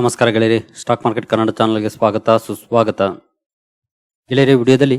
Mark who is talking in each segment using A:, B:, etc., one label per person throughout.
A: ನಮಸ್ಕಾರ ಗೆಳೆಯರಿ, stock market Kannada ಚಾನಲ್ಗೆ ಸ್ವಾಗತ, ಸುಸ್ವಾಗತ. ಗೆಳೆಯರಿ, ವಿಡಿಯೋದಲ್ಲಿ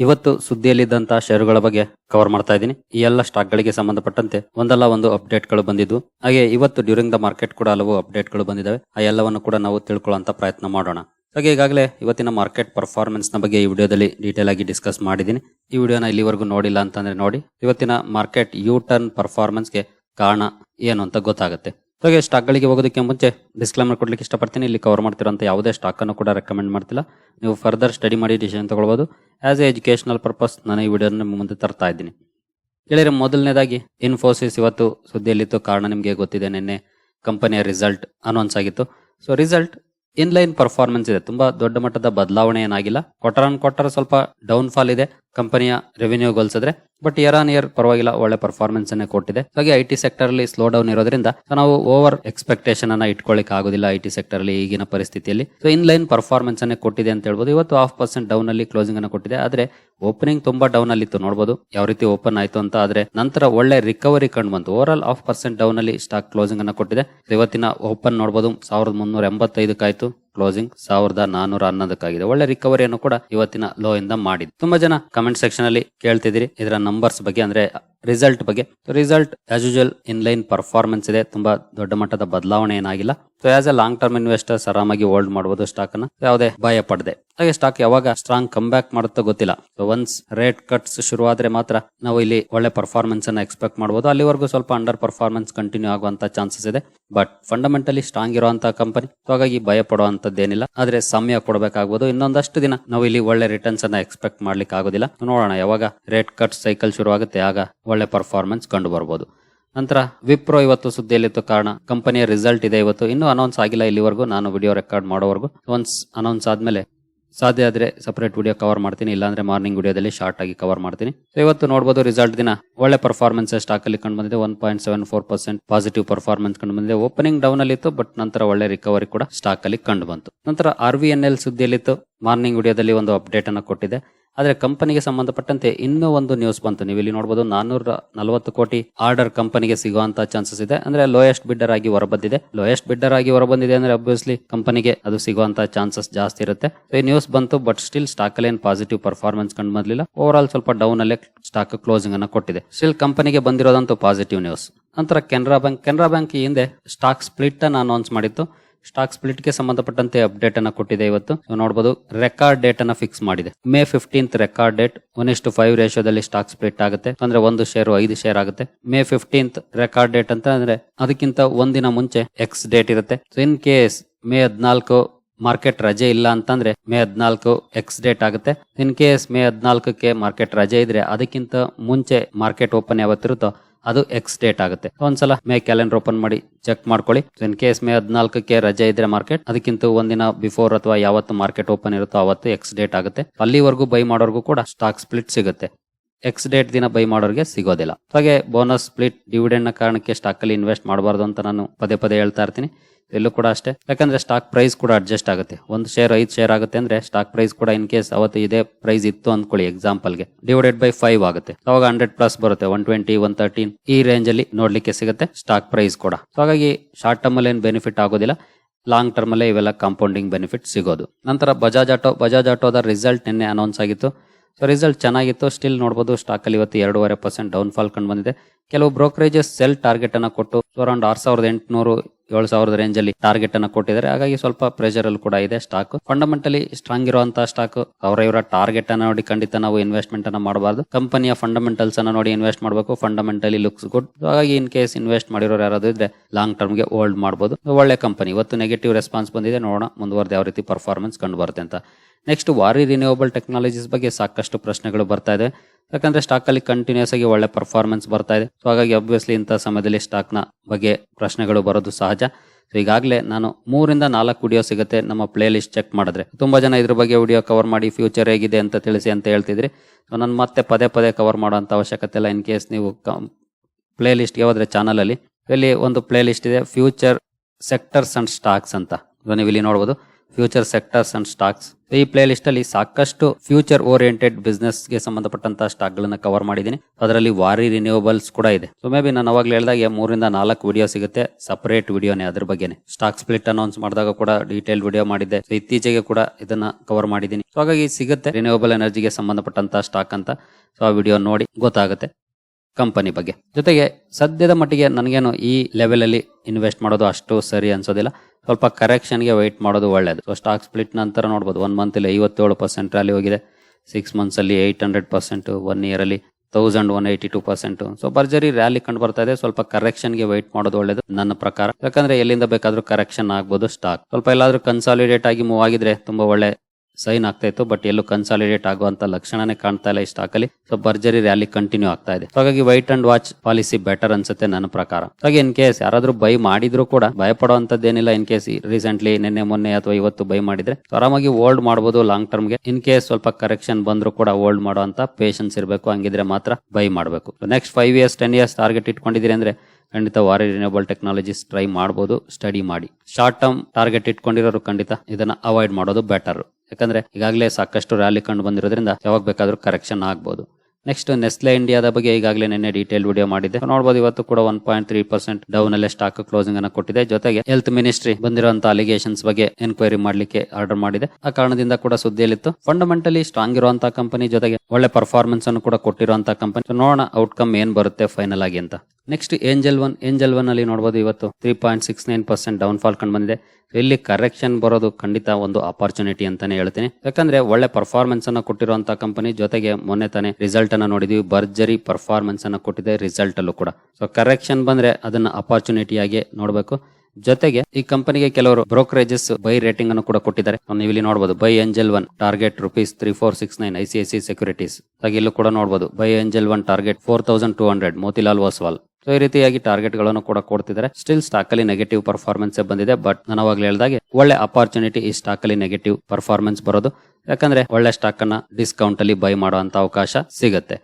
A: ಇವತ್ತು ಸುದ್ದಿಯಲ್ಲಿದ್ದಂತಹ ಷೇರುಗಳ ಬಗ್ಗೆ ಕವರ್ ಮಾಡ್ತಾ ಇದ್ದೀನಿ. ಈ ಎಲ್ಲ ಸ್ಟಾಕ್ಗಳಿಗೆ ಸಂಬಂಧಪಟ್ಟಂತೆ ಒಂದಲ್ಲ ಒಂದು ಅಪ್ಡೇಟ್ಗಳು ಬಂದಿದ್ದು. ಹಾಗೆ ಇವತ್ತು ಡ್ಯೂರಿಂಗ್ ದ ಮಾರ್ಕೆಟ್ ಕೂಡ ಹಲವು ಅಪ್ಡೇಟ್ಗಳು ಬಂದಿದ್ದಾವೆ. ಆ ಎಲ್ಲವನ್ನು ಕೂಡ ನಾವು ತಿಳ್ಕೊಳ್ಳುವಂತ ಪ್ರಯತ್ನ ಮಾಡೋಣ. ಹಾಗೆ ಈಗಾಗಲೇ ಇವತ್ತಿನ ಮಾರ್ಕೆಟ್ ಪರ್ಫಾರ್ಮೆನ್ಸ್ನ ಬಗ್ಗೆ ಈ ವಿಡಿಯೋದಲ್ಲಿ ಡೀಟೇಲ್ ಆಗಿ ಡಿಸ್ಕಸ್ ಮಾಡಿದ್ದೀನಿ. ಈ ವಿಡಿಯೋನ ಇಲ್ಲಿವರೆಗೂ ನೋಡಿಲ್ಲ ಅಂತಂದ್ರೆ ನೋಡಿ, ಇವತ್ತಿನ ಮಾರ್ಕೆಟ್ ಯೂ ಟರ್ನ್ ಪರ್ಫಾರ್ಮೆನ್ಸ್ಗೆ ಕಾರಣ ಏನು ಅಂತ ಗೊತ್ತಾಗುತ್ತೆ. ಹಾಗೆ ಸ್ಟಾಕ್ಗಳಿಗೆ ಹೋಗೋದಕ್ಕೆ ಮುಂಚೆ ಡಿಸ್ಕ್ಲೈಮರ್ ಕೊಡ್ಲಿಕ್ಕೆ ಇಷ್ಟಪಡ್ತೀನಿ. ಇಲ್ಲಿ ಕವರ್ ಮಾಡ್ತಿರೋಂಥ ಯಾವುದೇ ಸ್ಟಾಕನ್ನು ಕೂಡ ರೆಕಮೆಂಡ್ ಮಾಡ್ತಿಲ್ಲ. ನೀವು ಫರ್ದರ್ ಸ್ಟಡಿ ಮಾಡಿ ಡಿಸಿಷನ್ ತೊಗೊಳ್ಬೋದು. ಆಸ್ ಎ ಎಜುಕೇಶನಲ್ ಪರ್ಪಸ್ ನಾನು ಈ ವಿಡಿಯೋನ ನಿಮ್ಮ ಮುಂದೆ ತರ್ತಾ ಇದ್ದೀನಿ. ಹೇಳಿದರೆ ಮೊದಲನೇದಾಗಿ ಇನ್ಫೋಸಿಸ್ ಇವತ್ತು ಸುದ್ದಿಯಲ್ಲಿತ್ತು. ಕಾರಣ ನಿಮಗೆ ಗೊತ್ತಿದೆ, ನಿನ್ನೆ ಕಂಪನಿಯ ರಿಸಲ್ಟ್ ಅನೌನ್ಸ್ ಆಗಿತ್ತು. So result in line performance ಇದೆ. ತುಂಬಾ ದೊಡ್ಡ ಮಟ್ಟದ ಬದಲಾವಣೆ ಏನಾಗಿಲ್ಲ ಕ್ವಾರ್ಟರ್ ಆನ್ ಕ್ವಾರ್ಟರ್ ಸ್ವಲ್ಪ ಡೌನ್ ಫಾಲ್ ಇದೆ. ಕಂಪನಿಯ ರೆವಿನ್ಯೂ ಗೋಲ್ಸಿದ್ರೆ ಬಟ್ ಇಯರ್ ಆನ್ ಇಯರ್ ಪರವಾಗಿಲ್ಲ, ಒಳ್ಳೆ ಪರ್ಫಾರ್ಮೆನ್ಸ್ ಅನ್ನೇ ಕೊಟ್ಟಿದೆ. ಹಾಗೆ ಐ ಟಿ ಸೆಕ್ಟರ್ ಅಲ್ಲಿ ಸ್ಲೋ ಡೌನ್ ಇರೋದ್ರಿಂದ ನಾವು ಓವರ್ ಎಕ್ಸ್ಪೆಕ್ಟೇಷನ್ ಅನ್ನ ಇಟ್ಕೊಳ್ಳಿಕ್ ಆಗೋದಿಲ್ಲ ಐ ಟಿ ಸೆಕ್ಟರ್ ಅಲ್ಲಿ ಈಗಿನ ಪರಿಸ್ಥಿತಿಯಲ್ಲಿ. ಸೊ ಇನ್ ಲೈನ್ ಪರ್ಫಾರ್ಮೆನ್ಸ್ ಅನ್ನೇ ಕೊಟ್ಟಿದೆ ಅಂತ ಹೇಳ್ಬೋದು. ಇವತ್ತು ಹಾಫ್ ಪರ್ಸೆಂಟ್ ಡೌನ್ ಅಲ್ಲಿ ಕ್ಲೋಸಿಂಗ್ ಅನ್ನ ಕೊಟ್ಟಿದೆ. ಆದ್ರೆ ಓಪನಿಂಗ್ ತುಂಬಾ ಡೌನ್ ಅಲ್ಲಿ ಇತ್ತು ನೋಡಬಹುದು ಯಾವ ರೀತಿ ಓಪನ್ ಆಯ್ತು ಅಂತ. ಆದ್ರೆ ನಂತರ ಒಳ್ಳೆ ರಿಕವರಿ ಕಂಡು ಬಂತು. Over all half percent down ಅಲ್ಲಿ ಸ್ಟಾಕ್ ಕ್ಲೋಸಿಂಗ್ ಅನ್ನ ಕೊಟ್ಟಿದೆ. ಇವತ್ತಿನ ಓಪನ್ ನೋಡಬಹುದು ಸಾವಿರದ ಮುನ್ನೂರ ಎಂಬತ್ತೈದಕ್ಕಾಯ್ತು. ಕ್ಲೋಸಿಂಗ್ ಸಾವಿರದ ನಾನೂರ ಹನ್ನೊಂದಕ್ಕಾಗಿದೆ. ಒಳ್ಳೆ ರಿಕವರಿಯನ್ನು ಕೂಡ ಇವತ್ತಿನ ಲೋ ಇಂದ ಮಾಡಿದೆ ತುಂಬಾ ಜನ ಕಮೆಂಟ್ ಸೆಕ್ಷನ್ ಅಲ್ಲಿ ಕೇಳ್ತಿದ್ದೀರಿ. ಇದರ ನಂಬರ್ಸ್ ಬಗ್ಗೆ ಅಂದ್ರೆ ರಿಸಲ್ಟ್ ಬಗ್ಗೆ. Result as usual in line performance ಇದೆ. ತುಂಬಾ ದೊಡ್ಡ ಮಟ್ಟದ ಬದಲಾವಣೆ ಏನಾಗಿಲ್ಲ. So as a long term investors ಆರಾಮಾಗಿ ಹೋಲ್ಡ್ ಮಾಡಬಹುದು ಸ್ಟಾಕ್ ಅನ್ನ. ಯಾವುದೇ ಭಯ ಪಡದೆ. ಹಾಗೆ ಸ್ಟಾಕ್ ಯಾವಾಗ ಸ್ಟ್ರಾಂಗ್ ಕಮ್ ಬ್ಯಾಕ್ ಮಾಡುತ್ತೋ ಗೊತ್ತಿಲ್ಲ. ಒನ್ಸ್ ರೇಟ್ ಕಟ್ಸ್ ಶುರುವಾದ್ರೆ ಮಾತ್ರ ನಾವು ಇಲ್ಲಿ ಒಳ್ಳೆ ಪರ್ಫಾರ್ಮೆನ್ಸ್ ಅನ್ನ ಎಕ್ಸ್ಪೆಕ್ಟ್ ಮಾಡಬಹುದು ಅಲ್ಲಿವರೆಗೂ ಸ್ವಲ್ಪ ಅಂಡರ್ ಪರ್ಫಾರ್ಮೆನ್ಸ್ ಕಂಟಿನ್ಯೂ ಆಗುವಂತ ಚಾನ್ಸಸ್ ಇದೆ. ಬಟ್ ಫಂಡಮೆಂಟಲಿ ಸ್ಟ್ರಾಂಗ್ ಇರುವಂತಹ ಕಂಪನಿ ಹಾಗಾಗಿ ಭಯ ಪಡುವಂತದ್ದೇನಿಲ್ಲ. ಆದ್ರೆ ಸಮಯ ಕೊಡಬೇಕಾಗಬಹುದು ಇನ್ನೊಂದಷ್ಟು ದಿನ ನಾವು ಇಲ್ಲಿ ಒಳ್ಳೆ ರಿಟರ್ನ್ಸ್ ಅನ್ನ ಎಕ್ಸ್ಪೆಕ್ಟ್ ಮಾಡ್ಲಿಕ್ಕೆ ಆಗೋದಿಲ್ಲ ನೋಡೋಣ ಯಾವಾಗ ರೇಟ್ ಕಟ್ ಸೈಕಲ್ ಶುರು ಆಗುತ್ತೆ ಆಗ ಒಳ್ಳೆ ಪರ್ಫಾರ್ಮೆನ್ಸ್ ಕಂಡು ಬರಬಹುದು ನಂತರ ವಿಪ್ರೋ ಇವತ್ತು ಸುದ್ದಿಯಲ್ಲಿತ್ತು ಕಾರಣ ಕಂಪನಿಯ ರಿಸಲ್ಟ್ ಇದೆ ಇವತ್ತು. ಇನ್ನೂ ಅನೌನ್ಸ್ ಆಗಿಲ್ಲ ಇಲ್ಲಿವರೆಗೂ. ನಾನು ವಿಡಿಯೋ ರೆಕಾರ್ಡ್ ಮಾಡೋವರೆಗೂ. ಒನ್ಸ್ ಅನೌನ್ಸ್ ಆದಮೇಲೆ ಸಾಧ್ಯ ಆದರೆ ಸಪರೇಟ್ ವಿಡಿಯೋ ಕವರ್ ಮಾಡ್ತೀನಿ. ಇಲ್ಲಾಂದ್ರೆ ಮಾರ್ನಿಂಗ್ ವಿಡಿಯೋದಲ್ಲಿ ಶಾರ್ಟ್ ಆಗಿ ಕವರ್ ಮಾಡ್ತೀನಿ. ಸೊ ಇವತ್ತು ನೋಡಬಹುದು ರಿಸಲ್ಟ್ ದಿನ. ಒಳ್ಳೆ ಪರ್ಫಾರ್ಮೆನ್ಸ್ ಸ್ಟಾಕ್ ಅಲ್ಲಿ ಕಂಡು ಬಂದಿದೆ. One point seven four percent positive performance ಕಂಡು ಬಂದಿದೆ. ಓಪನಿಂಗ್ ಡೌನ್ ಅಲ್ಲಿ ಇತ್ತು ಬಟ್ ನಂತರ ಒಳ್ಳೆ ರಿಕವರಿ ಕೂಡ ಸ್ಟಾಕ್ ಅಲ್ಲಿ ಕಂಡು ಬಂತು. ನಂತರ ಆರ್ ವಿ ಎನ್ ಎಲ್ ಸುದ್ದಿಯಲ್ಲಿತ್ತು. ಮಾರ್ನಿಂಗ್ ವಿಡಿಯೋದಲ್ಲಿ ಒಂದು ಅಪ್ಡೇಟ್ ಅನ್ನು ಕೊಟ್ಟಿದೆ. ಆದ್ರೆ ಕಂಪನಿಗೆ ಸಂಬಂಧಪಟ್ಟಂತೆ ಇನ್ನೂ ಒಂದು ನ್ಯೂಸ್ ಬಂತು. ನೀವು ಇಲ್ಲಿ ನೋಡಬಹುದು ನಾನ್ನೂರ ನಲವತ್ತು ಕೋಟಿ ಆರ್ಡರ್ ಕಂಪನಿಗೆ ಸಿಗುವಂತ ಚಾನ್ಸಸ್ ಇದೆ. ಅಂದ್ರೆ ಲೋಯೆಸ್ಟ್ ಬಿಡ್ಡರ್ ಆಗಿ ಹೊರಬಂದಿದೆ. ಲೋಯೆಸ್ಟ್ ಬಿಡ್ಡರ್ ಆಗಿ ಹೊರಬಂದಿದೆ ಅಂದ್ರೆ ಅಬ್ವಿಯಸ್ಲಿ ಕಂಪನಿಗೆ ಅದು ಸಿಗುವಂತ ಚಾನ್ಸಸ್ ಜಾಸ್ತಿ ಇರುತ್ತೆ. ಈ ನ್ಯೂಸ್ ಬಂತು ಬಟ್ ಸ್ಟಿಲ್ ಸ್ಟಾಕ್ ಅಲ್ಲಿ ಏನ್ ಪಾಸಿಟಿವ್ ಪರ್ಫಾರ್ಮೆನ್ಸ್ ಕಂಡು ಬಂದಿಲ್ಲ. ಓವರ್ ಆಲ್ ಸ್ವಲ್ಪ ಡೌನ್ ಅಲ್ಲೇ ಸ್ಟಾಕ್ ಕ್ಲೋಸಿಂಗ್ ಅನ್ನ ಕೊಟ್ಟಿದೆ. ಸ್ಟಿಲ್ ಕಂಪನಿಗೆ ಬಂದಿರೋದಂತೂ ಪಾಸಿಟಿವ್ ನ್ಯೂಸ್ ನಂತರ ಕೆನರಾ ಬ್ಯಾಂಕ್ ಕೆನರಾ ಬ್ಯಾಂಕ್ ಹಿಂದೆ ಸ್ಟಾಕ್ ಸ್ಪ್ಲಿಟ್ ಅನ್ನು ಅನೌನ್ಸ್ ಮಾಡಿತ್ತು. ಸ್ಟಾಕ್ ಸ್ಪ್ಲಿಟ್ಗೆ ಸಂಬಂಧಪಟ್ಟಂತೆ ಅಪ್ಡೇಟ್ ಅನ್ನ ಕೊಟ್ಟಿದೆ ಇವತ್ತು. ನೋಡಬಹುದು ರೆಕಾರ್ಡ್ ಡೇಟ್ ಅನ್ನ ಫಿಕ್ಸ್ ಮಾಡಿದೆ. May fifteenth record date one ಇಷ್ಟು ಫೈವ್ ರೇಷಿಯೋದಲ್ಲಿ ಸ್ಟಾಕ್ ಸ್ಪ್ಲಿಟ್ ಆಗುತ್ತೆ. ಅಂದ್ರೆ ಒಂದು ಶೇರ್ ಐದು ಶೇರ್ ಆಗುತ್ತೆ. ಮೇ ಫಿಫ್ಟೀನ್ತ್ ರೆಕಾರ್ಡ್ ಡೇಟ್ ಅಂತ ಅಂದ್ರೆ ಅದಕ್ಕಿಂತ ಒಂದಿನ ಮುಂಚೆ ಎಕ್ಸ್ ಡೇಟ್ ಇರುತ್ತೆ. ಇನ್ ಕೇಸ್ ಮೇ ಹದಿನಾಲ್ಕು ಮಾರ್ಕೆಟ್ ರಜೆ ಇಲ್ಲ ಅಂತಂದ್ರೆ ಮೇ ಹದಿನಾಲ್ಕು ಎಕ್ಸ್ ಡೇಟ್ ಆಗುತ್ತೆ. ಇನ್ ಕೇಸ್ ಮೇ ಹದಿನಾಲ್ಕಕ್ಕೆ ಮಾರ್ಕೆಟ್ ರಜೆ ಇದ್ರೆ ಅದಕ್ಕಿಂತ ಮುಂಚೆ ಮಾರ್ಕೆಟ್ ಓಪನ್ ಯಾವತ್ತಿರುತ್ತೋ ಅದು ಎಕ್ಸ್ ಡೇಟ್ ಆಗುತ್ತೆ. ಒಂದ್ಸಲ ಮೇ ಕ್ಯಾಲೆಂಡರ್ ಓಪನ್ ಮಾಡಿ ಚೆಕ್ ಮಾಡ್ಕೊಳ್ಳಿ. ಇನ್ ಕೇಸ್ ಮೇ ಹದಿನಾಲ್ಕಕ್ಕೆ ರಜೆ ಇದ್ರೆ ಮಾರ್ಕೆಟ್ ಅದಕ್ಕಿಂತ ಒಂದಿನ ಬಿಫೋರ್ ಅಥವಾ ಯಾವತ್ತು ಮಾರ್ಕೆಟ್ ಓಪನ್ ಇರುತ್ತೋ ಅವತ್ತು ಎಕ್ಸ್ ಡೇಟ್ ಆಗುತ್ತೆ. ಅಲ್ಲಿವರೆಗೂ ಬೈ ಮಾಡೋರ್ಗೂ ಕೂಡ ಸ್ಟಾಕ್ ಸ್ಪ್ಲಿಟ್ ಸಿಗುತ್ತೆ. ಎಕ್ಸ್ ಡೇಟ್ ದಿನ ಬೈ ಮಾಡೋರಿಗೆ ಸಿಗೋದಿಲ್ಲ. ಹಾಗೆ ಬೋನಸ್ ಸ್ಪ್ಲಿಟ್ ಡಿವಿಡೆಂಡ್ನ ಕಾರಣಕ್ಕೆ ಸ್ಟಾಕ್ ಅಲ್ಲಿ ಇನ್ವೆಸ್ಟ್ ಮಾಡಬಾರ್ದು ಅಂತ ನಾನು ಪದೇ ಪದೇ ಹೇಳ್ತಾ ಇರ್ತೀನಿ. ಎಲ್ಲೂ ಕೂಡ ಅಷ್ಟೇ. ಯಾಕಂದ್ರೆ ಸ್ಟಾಕ್ ಪ್ರೈಸ್ ಕೂಡ ಅಡ್ಜಸ್ಟ್ ಆಗುತ್ತೆ. ಒಂದು ಶೇರ್ ಐದು ಶೇರ್ ಆಗುತ್ತೆ ಅಂದ್ರೆ ಸ್ಟಾಕ್ ಪ್ರೈಸ್ ಕೂಡ ಇನ್ ಕೇಸ್ ಅವತ್ತು ಇದೇ ಪ್ರೈಸ್ ಇತ್ತು ಅಂದ್ಕೊಳ್ಳಿ ಎಕ್ಸಾಂಪಲ್ಗೆ ಡಿವೈಡೆಡ್ ಬೈ ಫೈವ್ ಆಗುತ್ತೆ. ಅವಾಗ ಹಂಡ್ರೆಡ್ ಪ್ಲಸ್ ಬರುತ್ತೆ. ಒನ್ ಟ್ವೆಂಟಿ ಒನ್ ತರ್ಟೀನ್ ಈ ರೇಂಜ್ ಅಲ್ಲಿ ನೋಡ್ಲಿಕ್ಕೆ ಸಿಗುತ್ತೆ ಸ್ಟಾಕ್ ಪ್ರೈಸ್ ಕೂಡ. ಹಾಗಾಗಿ ಶಾರ್ಟ್ ಟರ್ಮ್ ಅಲ್ಲಿ ಏನು ಬೆನಿಫಿಟ್ ಆಗೋದಿಲ್ಲ. ಲಾಂಗ್ ಟರ್ಮ್ ಅಲ್ಲೇ ಇವೆಲ್ಲ ಕಾಂಪೌಂಡಿಂಗ್ ಬೆನಿಫಿಟ್ ಸಿಗೋದು. ನಂತರ ಬಜಾಜ್ ಆಟೋ ಬಜಾಜ್ ಆಟೋದ ರಿಸಲ್ಟ್ ನಿನ್ನೆ ಅನೌನ್ಸ್ ಆಗಿತ್ತು. ಸೊ ರಿಸಲ್ಟ್ ಚೆನ್ನಾಗಿತ್ತು. ಸ್ಟಿಲ್ ನೋಡಬಹುದು ಸ್ಟಾಕ್ ಅಲ್ಲಿ ಇವತ್ತು ಎರಡೂವರೆ ಪರ್ಸೆಂಟ್ ಡೌನ್ ಫಾಲ್ ಕಂಡು ಬಂದಿದೆ. ಕೆಲವು ಬ್ರೋಕರೇಜಸ್ ಸೆಲ್ ಟಾರ್ಗೆಟ್ ಅನ್ನ ಕೊಟ್ಟು ಅರೌಂಡ್ ಆರ್ ಸಾವಿರದ ಎಂಟುನೂರು, ಏಳು ಸಾವಿರದ ರೇಂಜ್ ಅಲ್ಲಿ ಟಾರ್ಗೆಟ್ ಅನ್ನ ಕೊಟ್ಟಿದ್ದಾರೆ. ಹಾಗಾಗಿ ಸ್ವಲ್ಪ ಪ್ರೆಷರ್ ಅಲ್ಲಿ ಕೂಡ ಇದೆ ಸ್ಟಾಕ್ ಫಂಡಮೆಂಟಲಿ ಸ್ಟ್ರಾಂಗ್ ಇರುವಂತಹ ಸ್ಟಾಕ್ ಅವರ ಇವರ ಟಾರ್ಗೆಟ್ ಅನ್ನ ನೋಡಿ ಖಂಡಿತ ನಾವು ಇನ್ವೆಸ್ಟ್ಮೆಂಟ್ ಅನ್ನ ಮಾಡಬಾರ್ದು. ಕಂಪನಿಯ ಫಂಡಮೆಂಟಲ್ಸ್ ಅನ್ನ ನೋಡಿ ಇನ್ವೆಸ್ಟ್ ಮಾಡಬೇಕು. ಫಂಡಮೆಂಟಲಿ ಲುಕ್ಸ್ ಗುಡ್ ಹಾಗಾಗಿ ಇನ್ ಕೇಸ್ ಇನ್ವೆಸ್ಟ್ ಮಾಡಿರೋರು ಯಾರಾದ್ರೂ ಇದ್ರೆ ಲಾಂಗ್ ಟರ್ಮ್ಗೆ ಹೋಲ್ಡ್ ಮಾಡಬಹುದು ಒಳ್ಳೆ ಕಂಪನಿ ಇವತ್ತು ನೆಗೆಟಿವ್ ರೆಸ್ಪಾನ್ಸ್ ಬಂದಿದೆ. ನೋಡೋಣ ಮುಂದುವರೆದ ಯಾವ ರೀತಿ ಪರ್ಫಾರ್ಮೆನ್ಸ್ ಕಂಡು ಬರುತ್ತೆ ಅಂತ. ನೆಕ್ಸ್ಟ್ ವಾರಿ ರಿನ್ಯೂವಬಲ್ ಟೆಕ್ನಾಲಜೀಸ್ ಬಗ್ಗೆ ಸಾಕಷ್ಟು ಪ್ರಶ್ನೆಗಳು ಬರ್ತಾ ಇದೆ. ಯಾಕಂದ್ರೆ ಸ್ಟಾಕ್ ಅಲ್ಲಿ ಕಂಟಿನ್ಯೂಸ್ ಆಗಿ ಒಳ್ಳೆ ಪರ್ಫಾರ್ಮೆನ್ಸ್ ಬರ್ತಾ ಇದೆ. ಸೊ ಹಾಗಾಗಿ ಅಬ್ವಿಯಸ್ಲಿ ಇಂಥ ಸಮಯದಲ್ಲಿ ಸ್ಟಾಕ್ನ ಬಗ್ಗೆ ಪ್ರಶ್ನೆಗಳು ಬರೋದು ಸಹಜ. ಸೊ ಈಗಾಗಲೇ ನಾನು ಮೂರಿಂದ ನಾಲ್ಕು ವಿಡಿಯೋ ಸಿಗುತ್ತೆ. ನಮ್ಮ ಪ್ಲೇ ಲಿಸ್ಟ್ ಚೆಕ್ ಮಾಡಿದ್ರೆ. ತುಂಬಾ ಜನ ಇದ್ರ ಬಗ್ಗೆ ವಿಡಿಯೋ ಕವರ್ ಮಾಡಿ ಫ್ಯೂಚರ್ ಹೇಗಿದೆ ಅಂತ ತಿಳಿಸಿ ಅಂತ ಹೇಳ್ತಿದ್ರಿ. ಸೊ ನಾನು ಮತ್ತೆ ಪದೇ ಪದೇ ಕವರ್ ಮಾಡೋಂಥ ಅವಶ್ಯಕತೆ ಇಲ್ಲ. ಇನ್ ಕೇಸ್ ನೀವು ಪ್ಲೇ ಲಿಸ್ಟ್ಗೆ ಹೋದ್ರೆ ಚಾನಲ್ ಅಲ್ಲಿ. ಇಲ್ಲಿ ಒಂದು ಪ್ಲೇ ಲಿಸ್ಟ್ ಇದೆ. ಫ್ಯೂಚರ್ ಸೆಕ್ಟರ್ಸ್ ಅಂಡ್ ಸ್ಟಾಕ್ಸ್ ಅಂತ. ನೀವು ಇಲ್ಲಿ ನೋಡಬಹುದು ಫ್ಯೂಚರ್ ಸೆಕ್ಟರ್ಸ್ ಅಂಡ್ ಸ್ಟಾಕ್ಸ್ ಈ ಪ್ಲೇ ಲಿಸ್ಟ್ ಅಲ್ಲಿ ಸಾಕಷ್ಟು ಫ್ಯೂಚರ್ ಓರಿಯೆಂಟೆಡ್ ಬಿಸ್ನೆಸ್ಗೆ ಸಂಬಂಧಪಟ್ಟಂತ ಸ್ಟಾಕ್ ಗಳನ್ನ ಕವರ್ ಮಾಡಿದ್ದೀನಿ. ಅದರಲ್ಲಿ ವಾರಿ ರಿನ್ಯೂವಬಲ್ಸ್ ಕೂಡ ಇದೆ. ಸೊ ಮೇ ಬಿ ನಾನು ಅವಾಗಲೇ ಹೇಳಿದಾಗ ಮೂರಿಂದ ನಾಲ್ಕು ವಿಡಿಯೋ ಸಿಗುತ್ತೆ. ಸಪರೇಟ್ ವಿಡಿಯೋನೇ ಅದ್ರ ಬಗ್ಗೆನೆ. ಸ್ಟಾಕ್ ಸ್ಪ್ಲಿಟ್ ಅನೌನ್ಸ್ ಮಾಡಿದಾಗ ಕೂಡ ಡೀಟೇಲ್ ವಿಡಿಯೋ ಮಾಡಿದ್ದೆ. ಇತ್ತೀಚೆಗೆ ಕೂಡ ಇದನ್ನ ಕವರ್ ಮಾಡಿದ್ದೀನಿ. ಸೊ ಹಾಗಾಗಿ ಸಿಗುತ್ತೆ ರಿನ್ಯೂವಬಲ್ ಎನರ್ಜಿಗೆ ಸಂಬಂಧಪಟ್ಟಂತ ಸ್ಟಾಕ್ ಅಂತ. ಸೊ ಆ ವಿಡಿಯೋ ನೋಡಿ ಗೊತ್ತಾಗುತ್ತೆ. ಕಂಪನಿ ಬಗ್ಗೆ. ಜೊತೆಗೆ ಸದ್ಯದ ಮಟ್ಟಿಗೆ ನನಗೇನು ಈ ಲೆವೆಲಲ್ಲಿ ಇನ್ವೆಸ್ಟ್ ಮಾಡೋದು ಅಷ್ಟು ಸರಿ ಅನ್ಸೋದಿಲ್ಲ. ಸ್ವಲ್ಪ ಕರೆಕ್ಷನ್ಗೆ ವೆಯ್ಟ್ ಮಾಡೋದು ಒಳ್ಳೇದು. ಸೊ ಸ್ಟಾಕ್ ಸ್ಪ್ಲಿಟ್ ನಂತರ ನೋಡ್ಬೋದು. ಒನ್ ಮಂತ್ ಅಲ್ಲಿ ಐವತ್ತೇಳು ಪರ್ಸೆಂಟ್ ರ್ಯಾಲಿ ಹೋಗಿದೆ. ಸಿಕ್ಸ್ ಮಂತ್ಸ್ ಅಲ್ಲಿ eight hundred percent one year ಅಲ್ಲಿ thousand one eighty two percent so ಭರ್ಜರಿ ರ್ಯಾಲಿ ಕಂಡು ಬರ್ತಾ ಇದೆ. ಸ್ವಲ್ಪ ಕರೆಕ್ಷನ್ಗೆ ವೆಯ್ಟ್ ಮಾಡೋದು ಒಳ್ಳೇದು ನನ್ನ ಪ್ರಕಾರ. ಯಾಕಂದ್ರೆ ಎಲ್ಲಿಂದ ಬೇಕಾದ್ರೂ ಕರೆಕ್ಷನ್ ಆಗ್ಬೋದು ಸ್ಟಾಕ್ ಸ್ವಲ್ಪ ಎಲ್ಲಾದ್ರೂ ಕನ್ಸಾಲಿಡೇಟ್ ಆಗಿ ಮೂವ್ ಆಗಿದ್ರೆ ತುಂಬಾ ಒಳ್ಳೆ ಸೈನ್ ಆಗ್ತಾ ಇತ್ತು ಬಟ್ ಎಲ್ಲೂ ಕನ್ಸಾಲಿಡೇಟ್ ಆಗುವಂತ ಲಕ್ಷಣನೇ ಕಾಣ್ತಾ ಇಲ್ಲ ಈ ಸ್ಟಾಕ್ ಅಲ್ಲಿ. ಸೊ ಭರ್ಜರಿ ರ್ಯಾಲಿ ಕಂಟಿನ್ಯೂ ಆಗ್ತಾ ಇದೆ. ಹಾಗಾಗಿ wait and watch policy better ಅನ್ಸುತ್ತೆ ನನ್ನ ಪ್ರಕಾರ. ಹಾಗೆ ಇನ್ ಕೇಸ್ ಯಾರಾದ್ರೂ ಬೈ ಮಾಡಿದ್ರು ಕೂಡ ಭಯ ಪಡುವಂತದ್ದೇನಿಲ್ಲ ಇನ್ ಕೇಸ್ ರೀಸೆಂಟ್ಲಿ ನಿನ್ನೆ, ಮೊನ್ನೆ ಅಥವಾ ಇವತ್ತು ಬೈ ಮಾಡಿದ್ರೆ. ಆರಾಮಾಗಿ ಹೋಲ್ಡ್ ಮಾಡಬಹುದು ಲಾಂಗ್ ಟರ್ಮ್ಗೆ. ಇನ್ ಕೇಸ್ ಸ್ವಲ್ಪ ಕರೆಕ್ಷನ್ ಬಂದ್ರು ಕೂಡ ಹೋಲ್ಡ್ ಮಾಡುವಂತ ಪೇಷನ್ಸ್ ಇರಬೇಕು, ಹಂಗಿದ್ರೆ ಮಾತ್ರ ಬೈ ಮಾಡಬೇಕು. Next five years ten years target ಇಟ್ಕೊಂಡಿದ್ದೀರಿ ಅಂದ್ರೆ ಖಂಡಿತ ವಾರಿ ರಿನ್ಯೂಬಲ್ ಟೆಕ್ನಾಲಜೀಸ್ ಟ್ರೈ ಮಾಡಬಹುದು ಸ್ಟಡಿ ಮಾಡಿ. ಶಾರ್ಟ್ ಟರ್ಮ್ ಟಾರ್ಗೆಟ್ ಇಟ್ಕೊಂಡಿರೋರು ಖಂಡಿತ ಇದನ್ನ ಅವಾಯ್ಡ್ ಮಾಡೋದು ಬೆಟರ್ ಯಾಕಂದ್ರೆ ಈಗಾಗಲೇ ಸಾಕಷ್ಟು ರ್ಯಾಲಿ ಕಂಡು ಬಂದಿರೋದ್ರಿಂದ ಯಾವಾಗ ಬೇಕಾದ್ರೂ ಕರೆಕ್ಷನ್ ಆಗ್ಬೋದು. ನೆಕ್ಸ್ಟ್ ನೆಸ್ಲೆ ಇಂಡಿಯಾದ ಬಗ್ಗೆ ಈಗಾಗಲೇ ನಿನ್ನೆ ಡೀಟೇಲ್ ವಿಡಿಯೋ ಮಾಡಿದೆ ನೋಡಬಹುದು ಇವತ್ತು ಕೂಡ one point three percent down ಅಲ್ಲೇ ಸ್ಟಾಕ್ ಕ್ಲೋಸಿಂಗ್ ಅನ್ನ ಕೊಟ್ಟಿದೆ. ಜೊತೆಗೆ ಹೆಲ್ತ್ ಮಿನಿಸ್ಟ್ರಿ ಬಂದಿರುವಂತಹ ಅಲಿಗೇಷನ್ಸ್ ಬಗ್ಗೆ ಎನ್ಕ್ವೈರಿ ಮಾಡಲಿಕ್ಕೆ ಆರ್ಡರ್ ಮಾಡಿದೆ. ಆ ಕಾರಣದಿಂದ ಕೂಡ ಸುದ್ದಿಯಲ್ಲಿತ್ತು. ಫಂಡಮೆಂಟಲಿ ಸ್ಟ್ರಾಂಗ್ ಇರುವಂತಹ ಕಂಪನಿ ಜೊತೆಗೆ ಒಳ್ಳೆ ಪರ್ಫಾರ್ಮೆನ್ಸ್ ಅನ್ನು ಕೂಡ ಕೊಟ್ಟಿರುವಂತಹ ಕಂಪನಿ ನೋಡೋಣ ಔಟ್ಕಮ್ ಏನ್ ಬರುತ್ತೆ ಫೈನಲ್ ಆಗಿ ಅಂತ. Next angel one angel one ಅಲ್ಲಿ ನೋಡಬಹುದು ಇವತ್ತು three point six nine percent down fall ಕಂಡು ಬಂದಿದೆ. ಇಲ್ಲಿ ಕರೆಕ್ಷನ್ ಬರೋದು ಖಂಡಿತ ಒಂದು ಅಪೋರ್ಚುನಿಟಿ ಅಂತಾನೆ ಹೇಳ್ತೀನಿ. ಯಾಕಂದ್ರೆ ಒಳ್ಳೆ ಪರ್ಫಾರ್ಮೆನ್ಸ್ ಅನ್ನ ಕೊಟ್ಟಿರುವಂತಹ ಕಂಪನಿ ಜೊತೆಗೆ ಮೊನ್ನೆ ತಾನೆ ರಿಸಲ್ಟ್ ಅನ್ನ ನೋಡಿದ್ವಿ. ಭರ್ಜರಿ ಪರ್ಫಾರ್ಮೆನ್ಸ್ ಅನ್ನ ಕೊಟ್ಟಿದೆ ರಿಸಲ್ಟ್ ಅಲ್ಲೂ ಕೂಡ. ಸೊ ಕರೆಕ್ಷನ್ ಬಂದ್ರೆ ಅದನ್ನ ಆಪರ್ಚುನಿಟಿಯಾಗಿ ನೋಡಬೇಕು. ಜೊತೆಗೆ ಈ ಕಂಪನಿಗೆ ಕೆಲವರು ಬ್ರೋಕರೇಜಸ್ ಬೈ ರೇಟಿಂಗ್ ಅನ್ನು ಕೂಡ ಕೊಟ್ಟಿದ್ದಾರೆ. ನೀವು ಇಲ್ಲಿ ನೋಡಬಹುದು buy angel one target rupees three four six nine I C I C securities ಹಾಗೆ ಇಲ್ಲೂ ಕೂಡ ನೋಡಬಹುದು buy angel one target four thousand two hundred Motilal Oswal so ಈ ರೀತಿಯಾಗಿ ಟಾರ್ಗೆಟ್ಗಳನ್ನು ಕೂಡ ಕೊಡ್ತಿದ್ದಾರೆ. ಸ್ಟಿಲ್ ಸ್ಟಾಕ್ ಅಲ್ಲಿ ನೆಗೆಟಿವ್ ಪರ್ಫಾರ್ಮೆನ್ಸ್ ಬಂದಿದೆ ಬಟ್ ನಾನು ಅವಾಗಲೇ ಹೇಳಿದಾಗೆ ಒಳ್ಳೆ ಅಪಾರ್ಚುನಿಟಿ ಈ ಸ್ಟಾಕ್ ಅಲ್ಲಿ ನೆಗೆಟಿವ್ ಪರ್ಫಾರ್ಮೆನ್ಸ್ ಬರೋದು. ಯಾಕಂದ್ರೆ ಒಳ್ಳೆ ಸ್ಟಾಕ್ ಅನ್ನ ಡಿಸ್ಕೌಂಟ್ ಅಲ್ಲಿ ಬೈ ಮಾಡುವಂತ ಅವಕಾಶ ಸಿಗುತ್ತೆ.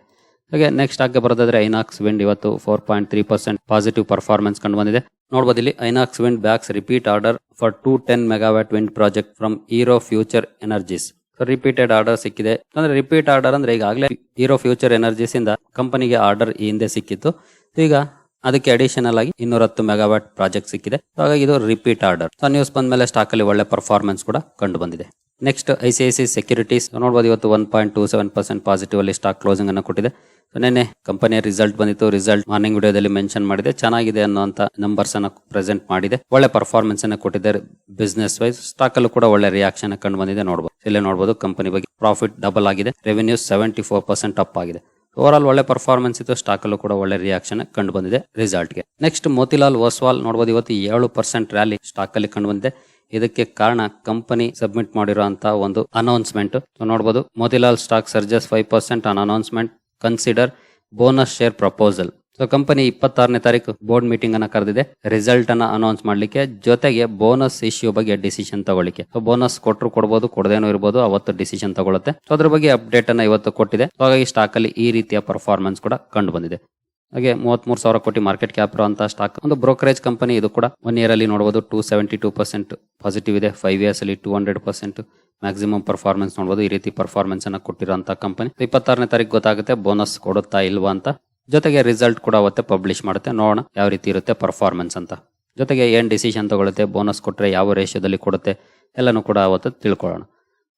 A: ಹಾಗೆ ನೆಕ್ಸ್ಟ್ ಸ್ಟಾಕ್ ಬರೋದಾದ್ರೆ ಐನಾಕ್ಸ್ ವಿಂಡ್ ಇವತ್ತು four point three percent positive performance ಕಂಡು ಬಂದಿದೆ. ನೋಡಬಹುದು ಇಲ್ಲಿ Inox Wind bags repeat order for two ten megawatt wind project from Hero Future Energies repeated order ಸಿಕ್ಕಿದೆ. ಅಂದ್ರೆ ರಿಪೀಟ್ ಆರ್ಡರ್ ಅಂದ್ರೆ ಈಗಾಗಲೇ ಈರೋ ಫ್ಯೂಚರ್ ಎನರ್ಜೀಸ್ ಇಂದ ಕಂಪನಿಗೆ ಆರ್ಡರ್ ಈ ಹಿಂದೆ ಸಿಕ್ಕಿತ್ತು. ಈಗ ಅದಕ್ಕೆ ಅಡಿಷನಲ್ ಆಗಿ ಇನ್ನೂರ ಹತ್ತು ಮೆಗಾವ್ಯಾಟ್ ಪ್ರಾಜೆಕ್ಟ್ ಸಿಕ್ಕಿದೆ ಹಾಗಾಗಿ ಇದು ರಿಪೀಟ್ ಆರ್ಡರ್ ನ್ಯೂಸ್ ಬಂದ ಮೇಲೆ ಸ್ಟಾಕ್ ಅಲ್ಲಿ ಒಳ್ಳೆ ಪರ್ಫಾರ್ಮೆನ್ಸ್ ಕೂಡ ಕಂಡು ಬಂದಿದೆ next I C I C securities ನೋಡಬಹುದು ಇವತ್ತು one point two seven percent positive ಅಲ್ಲಿ ಸ್ಟಾಕ್ ಕ್ಲೋಸಿಂಗ್ ಅನ್ನು ಕೊಟ್ಟಿದೆ. ನಿನ್ನೆ ಕಂಪನಿಯ ರಿಸಲ್ಟ್ ಬಂದಿತ್ತು. ರಿಸಲ್ಟ್ ಮಾರ್ನಿಂಗ್ ವಿಡಿಯೋದಲ್ಲಿ ಮೆನ್ಷನ್ ಮಾಡಿದೆ. ಚೆನ್ನಾಗಿದೆ ಅನ್ನುವಂತ ನಂಬರ್ಸ್ ಅನ್ನು ಪ್ರೆಸೆಂಟ್ ಮಾಡಿದೆ. ಒಳ್ಳೆ ಪರ್ಫಾರ್ಮೆನ್ಸ್ ಅನ್ನು ಕೊಟ್ಟಿದ್ದಾರೆ ಬಿಸ್ನೆಸ್ ವೈಸ್ ಸ್ಟಾಕ್ ಅಲ್ಲೂ ಕೂಡ ಒಳ್ಳೆ ರಿಯಾಕ್ಷನ್ ಕಂಡು ಬಂದಿದೆ ನೋಡಬಹುದು ಇಲ್ಲೇ ನೋಡಬಹುದು ಕಂಪನಿ ಬಗ್ಗೆ ಪ್ರಾಫಿಟ್ ಡಬಲ್ ಆಗಿದೆ. Revenue seventy four percent up ಆಗಿದೆ. ಓವರ್ ಆಲ್ ಒಳ್ಳೆ ಪರ್ಫಾರ್ಮೆನ್ಸ್ ಇತ್ತು. ಸ್ಟಾಕ್ ಅಲ್ಲೂ ಕೂಡ ಒಳ್ಳೆ ರಿಯಾಕ್ಷನ್ ಕಂಡು ಬಂದಿದೆ. ರಿಸಲ್ಟ್ಗೆ. ನೆಕ್ಸ್ಟ್ ಮೋತಿಲಾಲ್ ಓಸ್ವಾಲ್ ನೋಡಬಹುದು ಇವತ್ತು ಏಳು ಪರ್ಸೆಂಟ್ ರ್ಯಾಲಿ ಸ್ಟಾಕ್ ಅಲ್ಲಿ ಕಂಡು ಬಂದಿದೆ. ಇದಕ್ಕೆ ಕಾರಣ ಕಂಪನಿ ಸಬ್ಮಿಟ್ ಮಾಡಿರುವಂತಹ ಒಂದು ಅನೌನ್ಸ್ಮೆಂಟ್ ನೋಡಬಹುದು Motilal stock surges five percent on announcement consider bonus share proposal so company ಇಪ್ಪತ್ತಾರನೇ ತಾರೀಕು ಬೋರ್ಡ್ ಮೀಟಿಂಗ್ ಅನ್ನ ಕರೆದಿದೆ. ರಿಸಲ್ಟ್ ಅನ್ನ ಅನೌನ್ಸ್ ಮಾಡ್ಲಿಕ್ಕೆ, ಜೊತೆಗೆ ಬೋನಸ್ ಇಶ್ಯೂ ಬಗ್ಗೆ ಡಿಸಿಷನ್ ತಗೊಳ್ಳಿಕ್ಕೆ. ಸೊ ಬೋನಸ್ ಕೊಟ್ಟರು ಕೊಡಬಹುದು ಕೊಡದೇನೋ ಇರಬಹುದು ಅವತ್ತು ಡಿಸಿಷನ್ ತಗೊಳ್ಳುತ್ತೆ ಸೊ ಅದ್ರ ಬಗ್ಗೆ ಅಪ್ಡೇಟ್ ಅನ್ನ ಇವತ್ತು ಕೊಟ್ಟಿದೆ. ಹಾಗಾಗಿ ಸ್ಟಾಕ್ ಅಲ್ಲಿ ಈ ರೀತಿಯ ಪರ್ಫಾರ್ಮೆನ್ಸ್ ಕೂಡ ಕಂಡು ಬಂದಿದೆ. ಹಾಗೆ ಮೂವತ್ಮೂರು ಸಾವಿರ ಕೋಟಿ ಮಾರ್ಕೆಟ್ ಕ್ಯಾಪ್ ಇರುವಂತ ಸ್ಟಾಕ್ ಒಂದು ಬ್ರೋಕರೇಜ್ ಕಂಪನಿ ಇದು ಕೂಡ ಒನ್ ಇಯರ್ ಅಲ್ಲಿ ನೋಡಬಹುದು two seventy two percent positive ಇದೆ. ಫೈವ್ ಇಯರ್ಸ್ ಅಲ್ಲಿ two hundred percent maximum performance ನೋಡಬಹುದು ಈ ರೀತಿ ಪರ್ಫಾರ್ಮೆನ್ಸ್ ಅನ್ನ ಕೊಟ್ಟಿರುವಂತಹ ಕಂಪನಿ ಇಪ್ಪತ್ತಾರನೇ ತಾರೀಕು ಗೊತ್ತಾಗುತ್ತೆ ಬೋನಸ್ ಕೊಡುತ್ತಾ ಇಲ್ವಾ ಅಂತ. ಜೊತೆಗೆ ರಿಸಲ್ಟ್ ಕೂಡ ಅವತ್ತೆ ಪಬ್ಲಿಷ್ ಮಾಡುತ್ತೆ. ನೋಡೋಣ ಯಾವ ರೀತಿ ಇರುತ್ತೆ ಪರ್ಫಾರ್ಮೆನ್ಸ್ ಅಂತ. ಜೊತೆಗೆ ಏನು ಡಿಸಿಷನ್ ತಗೊಳುತ್ತೆ ಬೋನಸ್ ಕೊಟ್ಟರೆ ಯಾವ ರೇಷ್ಯೋದಲ್ಲಿ ಕೊಡುತ್ತೆ, ಎಲ್ಲನೂ ಕೂಡ ಅವತ್ತು ತಿಳ್ಕೊಳ್ಳೋಣ.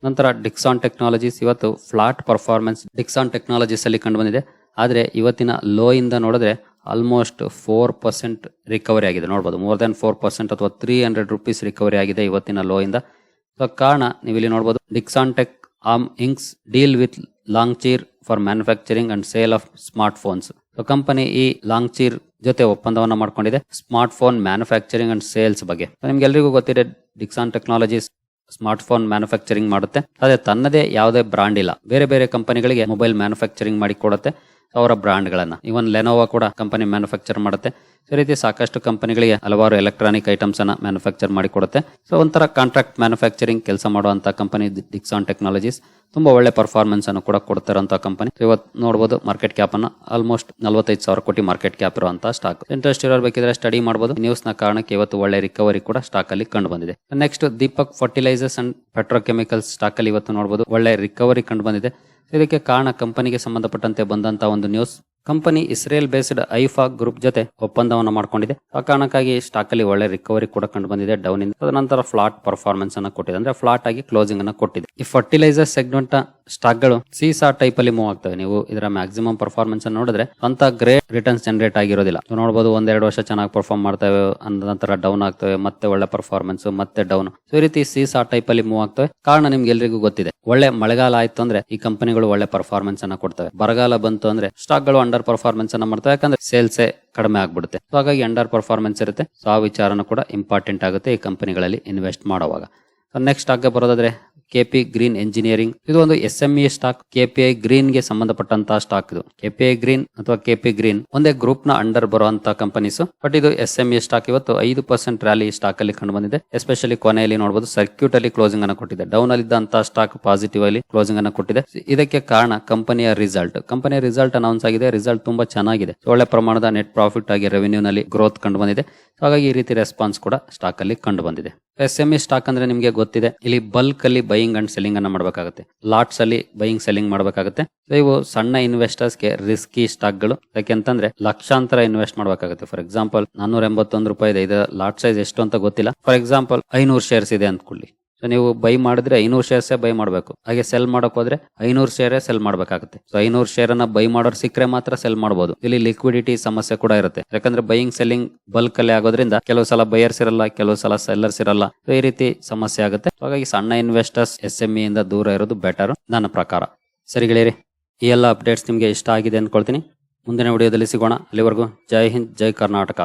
A: ನಂತರ ಡಿಕ್ಸಾನ್ ಟೆಕ್ನಾಲಜೀಸ್ ಇವತ್ತು ಫ್ಲಾಟ್ ಪರ್ಫಾರ್ಮೆನ್ಸ್ ಡಿಕ್ಸಾನ್ ಟೆಕ್ನಾಲಜೀಸಲ್ಲಿ ಕಂಡು ಬಂದಿದೆ ಆದ್ರೆ ಇವತ್ತಿನ ಲೋ ಇಂದ ನೋಡಿದ್ರೆ ಆಲ್ಮೋಸ್ಟ್ ಫೋರ್ ಪರ್ಸೆಂಟ್ ರಿಕವರಿ ಆಗಿದೆ. ನೋಡ್ಬೋದು ಮೋರ್ ದ್ಯಾನ್ ಫೋರ್ ಪರ್ಸೆಂಟ್ ಅಥವಾ ತ್ರೀ ಹಂಡ್ರೆಡ್ ರುಪೀಸ್ ರಿಕವರಿ ಆಗಿದೆ ಇವತ್ತಿನ ಲೋ ಇಂದ. ಸೊ ಕಾರಣ ನೀವು ಇಲ್ಲಿ ನೋಡ್ಬೋದು Dixon tech arm inks deal with Longcheer for manufacturing and sale of smartphones so company ಈ ಲಾಂಗ್ ಚೀರ್ ಜೊತೆ ಒಪ್ಪಂದವನ್ನು ಮಾಡ್ಕೊಂಡಿದೆ. Smartphone manufacturing and sales ಬಗ್ಗೆ ನಿಮ್ಗೆಲ್ರಿಗೂ ಗೊತ್ತಿದೆ Dixon technologies smartphone manufacturing ಮಾಡುತ್ತೆ. ಅದೇ ತನ್ನದೇ ಯಾವುದೇ ಬ್ರಾಂಡ್ ಇಲ್ಲ. ಬೇರೆ ಬೇರೆ ಕಂಪನಿಗಳಿಗೆ ಮೊಬೈಲ್ ಮ್ಯಾನುಫ್ಯಾಕ್ಚರಿಂಗ್ ಮಾಡಿ ಕೊಡುತ್ತೆ ಅವರ ಬ್ರಾಂಡ್ಗಳನ್ನ ಇವನ್ ಲೆನೋವಾ ಕೂಡ ಕಂಪನಿ ಮ್ಯಾನುಫ್ಯಾಕ್ಚರ್ ಮಾಡುತ್ತೆ. ಈ ರೀತಿ ಸಾಕಷ್ಟು ಕಂಪನಿಗಳಿಗೆ ಹಲವಾರು ಎಲೆಕ್ಟ್ರಾನಿಕ್ ಐಟಮ್ಸ್ ಅನ್ನ ಮ್ಯಾನುಫ್ಯಾಕ್ಚರ್ ಮಾಡಿ ಕೊಡುತ್ತೆ ಸೊ, ಒಂಥರ ಕಾಂಟ್ರಾಕ್ಟ್ ಮ್ಯಾನುಫ್ಯಾಕ್ಚರಿಂಗ್ ಕೆಲಸ ಮಾಡುವಂತಹ ಕಂಪನಿ ಡಿಕ್ಸಾನ್ ಟೆಕ್ನಾಲಜೀಸ್ ತುಂಬಾ ಒಳ್ಳೆ ಪರ್ಫಾರ್ಮೆನ್ಸ್ ಅನ್ನು ಕೂಡ ಕೊಡ್ತಿರುವಂತ ಕಂಪನಿ. ಇವತ್ತು ನೋಡಬಹುದು ಮಾರ್ಕೆಟ್ ಕ್ಯಾಪ್ ಅನ್ನ ಆಲ್ಮೋಸ್ಟ್ ನಲವತ್ತೈದು ಸಾವಿರ ಕೋಟಿ ಮಾರ್ಕೆಟ್ ಕ್ಯಾಪ್ ಇರುವಂತಹ ಸ್ಟಾಕ್ ಇಂಟ್ರೆಸ್ಟ್ ಇರೋರು ಬೇಕಿದ್ರೆ ಸ್ಟಡಿ ಮಾಡಬಹುದು ನ್ಯೂಸ್ನ ಕಾರಣಕ್ಕೆ ಇವತ್ತು ಒಳ್ಳೆ ರಿಕವರಿ ಕೂಡ ಸ್ಟಾಕ್ ಅಲ್ಲಿ ಕಂಡು ಬಂದಿದೆ next Deepak fertilisers and petrochemicals stock ಅಲ್ಲಿ ಇವತ್ತು ನೋಡಬಹುದು ಒಳ್ಳೆ ರಿಕವರಿ ಕಂಡು ಬಂದಿದೆ ಇದಕ್ಕೆ ಕಾರಣ ಕಂಪನಿಗೆ ಸಂಬಂಧಪಟ್ಟಂತೆ ಬಂದಂತಹ ಒಂದು news company Israel based IIFA group ಜೊತೆ ಒಪ್ಪಂದವನ್ನು ಮಾಡಿಕೊಂಡಿದೆ. ಆ ಕಾರಣಕ್ಕಾಗಿ ಸ್ಟಾಕ್ ಅಲ್ಲಿ ಒಳ್ಳೆ ರಿಕವರಿ ಕೂಡ ಕಂಡು ಬಂದಿದೆ ಡೌನ್ ಇಂದ. ತದನಂತರ ಫ್ಲಾಟ್ ಪರ್ಫಾರ್ಮೆನ್ಸ್ ಅನ್ನ ಕೊಟ್ಟಿದೆ. ಅಂದ್ರೆ ಫ್ಲಾಟ್ ಆಗಿ ಕ್ಲೋಸಿಂಗ್ ಅನ್ನ ಕೊಟ್ಟಿದೆ. ಈ ಫರ್ಟಿಲೈಸರ್ ಸೆಗ್ಮೆಂಟ್ ಸ್ಟಾಕ್ಗಳು ಸೀಸಾ ಟೈಪ್ ಅಲ್ಲಿ ಮೂವ್ ಆಗ್ತವೆ. ನೀವು ಇದರ ಮ್ಯಾಕ್ಸಿಮಮ್ ಪರ್ಫಾರ್ಮೆನ್ಸ್ ಅನ್ನು ನೋಡಿದ್ರೆ ಅಂತ ಗ್ರೇಟ್ ರಿಟರ್ನ್ಸ್ ಜನರೇಟ್ ಆಗಿರೋದಿಲ್ಲ. ನೋಡಬಹುದು ಒಂದೆರಡು ವರ್ಷ ಚೆನ್ನಾಗಿ ಪರ್ಫಾರ್ಮ್ ಮಾಡ್ತವೆ, ಅಂದ ನಂತರ ಡೌನ್ ಆಗ್ತವೆ, ಮತ್ತೆ ಒಳ್ಳೆ ಪರ್ಫಾರ್ಮೆನ್ಸ್ ಮತ್ತೆ ಡೌನ್ ಈ ರೀತಿ ಸೀಸಾ ಟೈಪ್ ಅಲ್ಲಿ ಮೂವ್ ಆಗ್ತವೆ. ಕಾರಣ ನಿಮ್ಗೆ ಎಲ್ರಿಗೂ ಗೊತ್ತಿದೆ. ಒಳ್ಳೆ ಮಳೆಗಾಲ ಆಯ್ತು ಅಂದ್ರೆ ಈ ಕಂಪನಿಗಳು ಒಳ್ಳೆ ಪರ್ಫಾರ್ಮೆನ್ಸ್ ಅನ್ನ ಕೊಡ್ತವೆ. ಬರಗಾಲ ಬಂತು ಅಂದ್ರೆ ಸ್ಟಾಕ್ಗಳು ಅಂಡರ್ ಪರ್ಫಾರ್ಮೆನ್ಸ್ ಅನ್ನ ಮಾಡ್ತಾರೆ ಯಾಕಂದ್ರೆ ಸೇಲ್ಸ್ ಕಡಿಮೆ ಆಗ್ಬಿಡುತ್ತೆ. ಸೊ ಹಾಗಾಗಿ ಅಂಡರ್ ಪರ್ಫಾರ್ಮೆನ್ಸ್ ಇರುತ್ತೆ. ಸೊ ಆ ವಿಚಾರನೂ ಕೂಡ ಇಂಪಾರ್ಟೆಂಟ್ ಆಗುತ್ತೆ ಈ ಕಂಪನಿಗಳಲ್ಲಿ ಇನ್ವೆಸ್ಟ್ ಮಾಡುವಾಗ. ನೆಕ್ಸ್ಟ್ ಆಗ ಬರೋದಾದ್ರೆ ಕೆಪಿ ಗ್ರೀನ್ ಎಂಜಿನಿಯರಿಂಗ್. ಇದು ಒಂದು S M E stock, KPI ಗ್ರೀನ್ಗೆ ಸಂಬಂಧಪಟ್ಟಂತಹ ಸ್ಟಾಕ್ ಇದು. ಕೆಪಿಐ ಗ್ರೀನ್ ಅಥವಾ ಕೆಪಿ ಗ್ರೀನ್ ಒಂದೇ ಗ್ರೂಪ್ನ ಅಂಡರ್ ಬರುವಂತಹ ಕಂಪನೀಸ್ ಬಟ್ ಇದು ಎಸ್ ಎಂ ಇ ಸ್ಟಾಕ್ ಇವತ್ತು ಐದು ಪರ್ಸೆಂಟ್ ರ್ಯಾಲಿ ಸ್ಟಾಕ್ ಅಲ್ಲಿ ಕಂಡು ಬಂದಿದೆ ಎಸ್ಪೆಷಲಿ ಕೊನೆಯಲ್ಲಿ ನೋಡಬಹುದು ಸರ್ಕ್ಯೂಟ್ ಅಲ್ಲಿ ಕ್ಲೋಸಿಂಗ್ ಅನ್ನು ಕೊಟ್ಟಿದೆ. ಡೌನ್ ಅಲ್ಲಿ ಇದ್ದಂತಹ ಸ್ಟಾಕ್ ಪಾಸಿಟಿವ್ ಅಲ್ಲಿ ಕ್ಲೋಸಿಂಗ್ ಅನ್ನು ಕೊಟ್ಟಿದೆ. ಇದಕ್ಕೆ ಕಾರಣ ಕಂಪನಿಯ ರಿಸಲ್ಟ್ ಕಂಪನಿಯ ರಿಸಲ್ಟ್ ಅನೌನ್ಸ್ ಆಗಿದೆ. ರಿಸಲ್ಟ್ ತುಂಬಾ ಚೆನ್ನಾಗಿದೆ. ಒಳ್ಳೆ ಪ್ರಮಾಣದ ನೆಟ್ ಪ್ರಾಫಿಟ್ ಆಗಿ ರೆವೆನ್ಯೂ ನಲ್ಲಿ ಗ್ರೋತ್ ಕಂಡು ಬಂದಿದೆ ಹಾಗಾಗಿ ಈ ರೀತಿ ರೆಸ್ಪಾನ್ಸ್ ಕೂಡ ಸ್ಟಾಕ್ ಅಲ್ಲಿ ಕಂಡು ಬಂದಿದೆ ಎಸ್ ಎಂ ಇ ಸ್ಟಾಕ್ ಅಂದ್ರೆ ನಿಮಗೆ ಗೊತ್ತಿದೆ. ಇಲ್ಲಿ ಬಲ್ಕ್ ಅಲ್ಲಿ ಬೈಯಿಂಗ್ ಅಂಡ್ ಸೆಲ್ಲಿಂಗ್ ಅನ್ನ ಮಾಡಬೇಕಾಗುತ್ತೆ. ಲಾಟ್ಸ್ ಅಲ್ಲಿ ಬೈಯಿಂಗ್ ಸೆಲ್ಲಿಂಗ್ ಮಾಡಬೇಕಾಗುತ್ತೆ. ಇವು ಸಣ್ಣ ಇನ್ವೆಸ್ಟರ್ಸ್ಗೆ ರಿಸ್ಕಿ ಸ್ಟಾಕ್ಗಳು. ಯಾಕೆಂತಂದ್ರೆ ಲಕ್ಷಾಂತರ ಇನ್ವೆಸ್ಟ್ ಮಾಡಬೇಕಾಗುತ್ತೆ. ಫಾರ್ ಎಕ್ಸಾಂಪಲ್ ನಾನೂರ ಎಂಬತ್ತೊಂದು ರೂಪಾಯಿ ಇದೆ ಇದರ ಲಾಟ್ ಸೈಜ್ ಎಷ್ಟು ಅಂತ ಗೊತ್ತಿಲ್ಲ. ಫಾರ್ ಎಕ್ಸಾಂಪಲ್ ಐನೂರು ಶೇರ್ಸ್ ಇದೆ ಅಂದ್ಕೊಳ್ಳಿ. ಸೊ ನೀವು ಬೈ ಮಾಡಿದ್ರೆ ಐನೂರು ಶೇರ್ಸ್ ಬೈ ಮಾಡಬೇಕು. ಹಾಗೆ ಸೆಲ್ ಮಾಡಕ್ ಹೋದ್ರೆ ಐನೂರು ಶೇರ್ ಸೆಲ್ ಮಾಡಬೇಕಾಗುತ್ತೆ. ಸೊ ಐನೂರು ಶೇರ್ ಅನ್ನ ಬೈ ಮಾಡೋರು ಸಿಕ್ಕರೆ ಮಾತ್ರ ಸೆಲ್ ಮಾಡಬಹುದು ಇಲ್ಲಿ ಲಿಕ್ವಿಡಿಟಿ ಸಮಸ್ಯೆ ಕೂಡ ಇರುತ್ತೆ. ಯಾಕಂದ್ರೆ ಬೈಯಿಂಗ್ ಸೆಲ್ಲಿಂಗ್ ಬಲ್ಕ್ ಅಲ್ಲಿ ಆಗೋದ್ರಿಂದ ಕೆಲವು ಸಲ ಬೈಯರ್ಸ್ ಇರಲ್ಲ, ಕೆಲವು ಸಲ ಸೆಲ್ಲರ್ಸ್ ಇರಲ್ಲ. ಸೊ ಈ ರೀತಿ ಸಮಸ್ಯೆ ಆಗುತ್ತೆ. ಹಾಗಾಗಿ ಸಣ್ಣ ಇನ್ವೆಸ್ಟರ್ಸ್ ಎಸ್ ಎಂ ಇಂದ ದೂರ ಇರೋದು ಬೆಟರ್ ನನ್ನ ಪ್ರಕಾರ. ಸರಿ ಗೆಳೆಯರಿ, ಈ ಎಲ್ಲ ಅಪ್ಡೇಟ್ಸ್ ನಿಮಗೆ ಇಷ್ಟ ಆಗಿದೆ ಅಂದ್ಕೊಳ್ತೀನಿ ಮುಂದಿನ ವಿಡಿಯೋದಲ್ಲಿ ಸಿಗೋಣ. ಅಲ್ಲಿವರೆಗೂ ಜೈ ಹಿಂದ್, ಜೈ ಕರ್ನಾಟಕ.